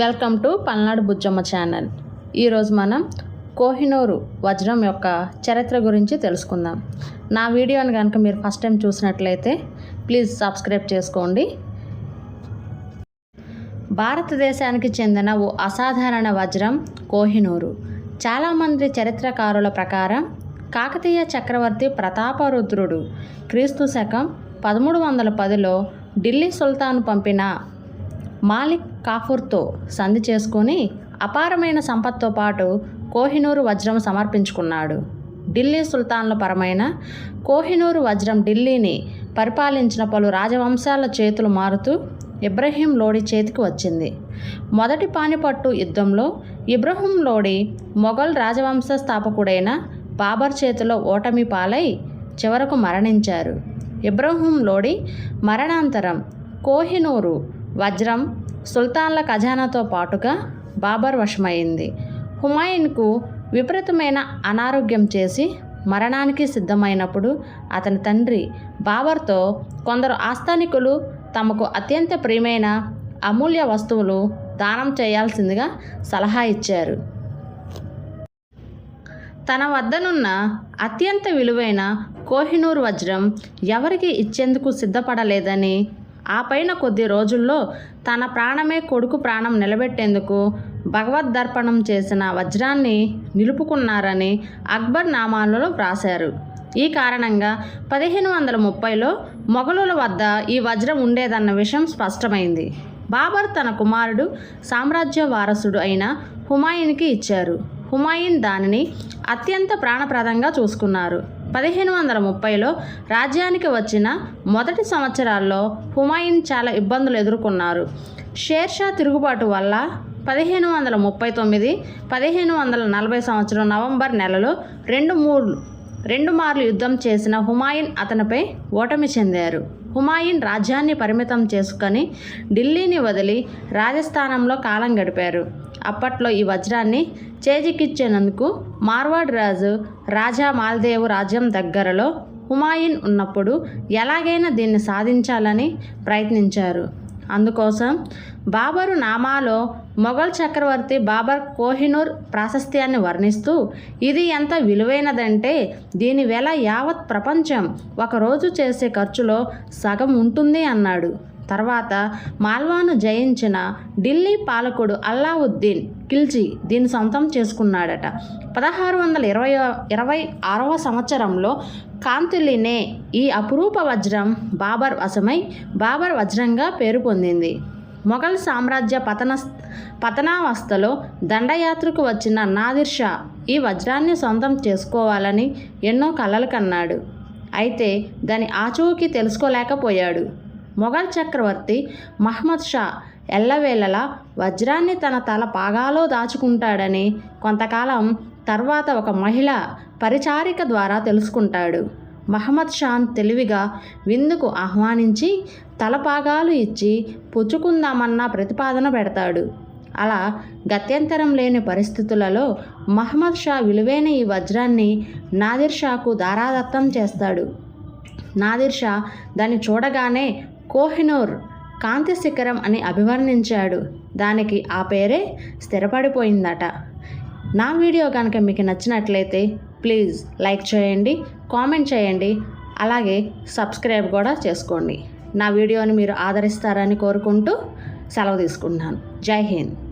Welcome to Palnadu Bujjamma channel ఈరోజు మనం కోహినూరు వజ్రం యొక్క చరిత్ర గురించి తెలుసుకుందాం. నా వీడియోని కనుక మీరు ఫస్ట్ టైం చూసినట్లయితే ప్లీజ్ సబ్స్క్రైబ్ చేసుకోండి. భారతదేశానికి చెందిన ఓ అసాధారణ వజ్రం కోహినూరు. చాలామంది చరిత్రకారుల ప్రకారం కాకతీయ చక్రవర్తి ప్రతాపరుద్రుడు క్రీస్తు శకం పదమూడు వందల పదిలో ఢిల్లీ సుల్తాన్ పంపిన మాలిక్ కాఫూర్తో సంధి చేసుకొని అపారమైన సంపత్తో పాటు కోహినూరు వజ్రం సమర్పించుకున్నాడు. ఢిల్లీ సుల్తాన్ల పరమైన కోహినూరు వజ్రం ఢిల్లీని పరిపాలించిన పలు రాజవంశాల చేతులు మారుతూ ఇబ్రహీం లోడి చేతికి వచ్చింది. మొదటి పానిపట్టు యుద్ధంలో ఇబ్రహీం లోడి మొఘల్ రాజవంశ స్థాపకుడైన బాబర్ చేతిలో ఓటమి పాలై చివరకు మరణించారు. ఇబ్రహీం లోడి మరణాంతరం కోహినూరు వజ్రం సుల్తాన్ల ఖజానాతో పాటుగా బాబర్ వశమైంది. హుమాయూన్కు విపరీతమైన అనారోగ్యం చేసి మరణానికి సిద్ధమైనప్పుడు అతని తండ్రి బాబర్తో కొందరు ఆస్థానికులు తమకు అత్యంత ప్రియమైన అమూల్య వస్తువులు దానం చేయాల్సిందిగా సలహా ఇచ్చారు. తన వద్దనున్న అత్యంత విలువైన కోహినూర్ వజ్రం ఎవరికి ఇచ్చేందుకు సిద్ధపడలేదని ఆ పైన కొద్ది రోజుల్లో తన ప్రాణమే కొడుకు ప్రాణం నిలబెట్టేందుకు భగవద్దర్పణం చేసిన వజ్రాన్ని నిలుపుకున్నారని అక్బర్ నామాలలో వ్రాశారు. ఈ కారణంగా పదిహేను వందల ముప్పైలో మొఘలుల వద్ద ఈ వజ్రం ఉండేదన్న విషయం స్పష్టమైంది. బాబర్ తన కుమారుడు సామ్రాజ్య వారసుడు అయిన హుమాయున్కి ఇచ్చారు. హుమాయున్ దానిని అత్యంత ప్రాణప్రదంగా చూసుకున్నారు. పదిహేను వందల ముప్పైలో రాజ్యానికి వచ్చిన మొదటి సంవత్సరాల్లో హుమాయూన్ చాలా ఇబ్బందులు ఎదుర్కొన్నారు. షేర్షా తిరుగుబాటు వల్ల పదిహేను వందల ముప్పై తొమ్మిది పదిహేను వందల నలభై సంవత్సరం నవంబర్ నెలలో రెండు మూడు రెండు మార్లు యుద్ధం చేసిన హుమాయూన్ అతనిపై ఓటమి చెందారు. హుమాయూన్ రాజ్యాన్ని పరిమితం చేసుకొని ఢిల్లీని వదిలి రాజస్థానంలో కాలం గడిపారు. అప్పట్లో ఈ వజ్రాన్ని చేజికిచ్చేనందుకు మార్వాడ్ రాజు రాజా మాల్దేవు రాజ్యం దగ్గరలో హుమాయూన్ ఉన్నప్పుడు ఎలాగైనా దీన్ని సాధించాలని ప్రయత్నించారు. అందుకోసం బాబరు నామాలో మొఘల్ చక్రవర్తి బాబర్ కోహినూర్ ప్రాశస్త్యాన్ని వర్ణిస్తూ ఇది ఎంత విలువైనదంటే దీని వెల యావత్ ప్రపంచం ఒకరోజు చేసే ఖర్చులో సగం ఉంటుంది అన్నాడు. తర్వాత మాల్వాను జయించిన ఢిల్లీ పాలకుడు అల్లావుద్దీన్ ఖిల్జీ దీన్ని సొంతం చేసుకున్నాడట. పదహారు వందల ఇరవై ఇరవై ఆరవ సంవత్సరంలో కాంతులినే ఈ అపురూప వజ్రం బాబర్ వశమై బాబర్ వజ్రంగా పేరు పొందింది. మొఘల్ సామ్రాజ్య పతన పతనావస్థలో దండయాత్రకు వచ్చిన నాదిర్ షా ఈ వజ్రాన్ని సొంతం చేసుకోవాలని ఎన్నో కలలు కన్నాడు. అయితే దాని ఆచూకీ తెలుసుకోలేకపోయాడు. మొఘల్ చక్రవర్తి మహ్మద్ షా ఎల్లవేళలా వజ్రాన్ని తన తల పాగాలో దాచుకుంటాడని కొంతకాలం తర్వాత ఒక మహిళ పరిచారిక ద్వారా తెలుసుకుంటాడు. మహమ్మద్ షాన్ తెలివిగా విందుకు ఆహ్వానించి తలపాగాలు ఇచ్చి పుచ్చుకుందామన్న ప్రతిపాదన పెడతాడు. అలా గత్యంతరం లేని పరిస్థితులలో మహమ్మద్ షా విలువైన ఈ వజ్రాన్ని నాదిర్ షాకు దారాదత్తం చేస్తాడు. నాదిర్ షా దాన్ని చూడగానే కోహినూర్ కాంతి శిఖరం అని అభివర్ణించాడు. దానికి ఆ పేరే స్థిరపడిపోయిందట. నా వీడియో కనుక మీకు నచ్చినట్లయితే ప్లీజ్ లైక్ చేయండి కామెంట్ చేయండి అలాగే సబ్స్క్రైబ్ కూడా చేసుకోండి. నా వీడియోని మీరు ఆదరిస్తారని కోరుకుంటూ సెలవు తీసుకుంటున్నాను. జై హింద్.